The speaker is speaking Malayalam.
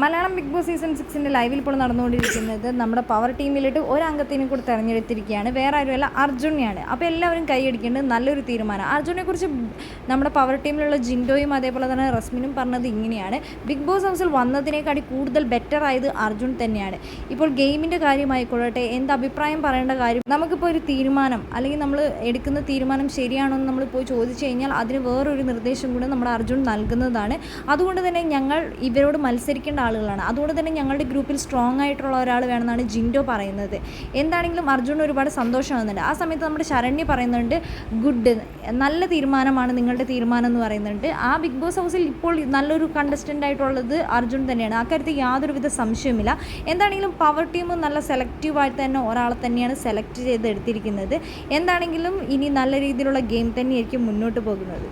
മലയാളം ബിഗ് ബോസ് സീസൺ സിക്സിന്റെ ലൈവിൽ ഇപ്പോൾ നടന്നുകൊണ്ടിരിക്കുന്നത് നമ്മുടെ പവർ ടീമിലിട്ട് ഒരംഗത്തിനെ കൂടി തിരഞ്ഞെടുത്തിരിക്കുകയാണ്. വേറെ ആരുമല്ല അർജുനെയാണ്. അപ്പോൾ എല്ലാവരും കൈയടിക്കേണ്ടത് നല്ലൊരു തീരുമാനം അർജുനെക്കുറിച്ച് നമ്മുടെ പവർ ടീമിലുള്ള ജിൻഡോയും അതേപോലെ തന്നെ റസ്മിനും പറഞ്ഞത് ഇങ്ങനെയാണ്. ബിഗ് ബോസ് ഹൗസിൽ വന്നതിനേക്കാട്ടി കൂടുതൽ ബെറ്റർ ആയത് അർജുൻ തന്നെയാണ്. ഇപ്പോൾ ഗെയിമിന്റെ കാര്യമായിക്കൊള്ളട്ടെ എന്ത് അഭിപ്രായം പറയേണ്ട കാര്യം നമുക്കിപ്പോൾ ഒരു തീരുമാനം അല്ലെങ്കിൽ നമ്മൾ എടുക്കുന്ന തീരുമാനം ശരിയാണോ എന്ന് നമ്മൾ പോയി ചോദിച്ചു കഴിഞ്ഞാൽ അതിന് വേറൊരു നിർദ്ദേശം കൂടെ നമ്മുടെ അർജുൻ നൽകുന്നതാണ്. അതുകൊണ്ട് തന്നെ ഞങ്ങൾ ഇവരോട് മത്സരിക്കേണ്ട ആളുകളാണ്. അതുകൊണ്ട് തന്നെ ഞങ്ങളുടെ ഗ്രൂപ്പിൽ സ്ട്രോങ് ആയിട്ടുള്ള ഒരാൾ വേണമെന്നാണ് ജിൻഡോ പറയുന്നത്. എന്താണെങ്കിലും അർജുൻ ഒരുപാട് സന്തോഷമാകുന്നുണ്ട്. ആ സമയത്ത് നമ്മുടെ ശരണ്യ പറയുന്നുണ്ട് ഗുഡ് നല്ല തീരുമാനമാണ് നിങ്ങളുടെ തീരുമാനം എന്ന് പറയുന്നുണ്ട്. ആ ബിഗ് ബോസ് ഹൗസിൽ ഇപ്പോൾ നല്ലൊരു കണ്ടസ്റ്റന്റ് ആയിട്ടുള്ളത് അർജുൻ തന്നെയാണ്. അക്കാര്യത്തിൽ യാതൊരുവിധ സംശയമില്ല എന്താണെങ്കിലും പവർ ടീം നല്ല സെലക്റ്റീവായിട്ട് തന്നെ ഒരാളെ തന്നെയാണ് സെലക്ട് ചെയ്ത് എടുത്തിരിക്കുന്നത് എന്താണെങ്കിലും ഇനി നല്ല രീതിയിലുള്ള ഗെയിം തന്നെയായിരിക്കും മുന്നോട്ട് പോകുന്നത്.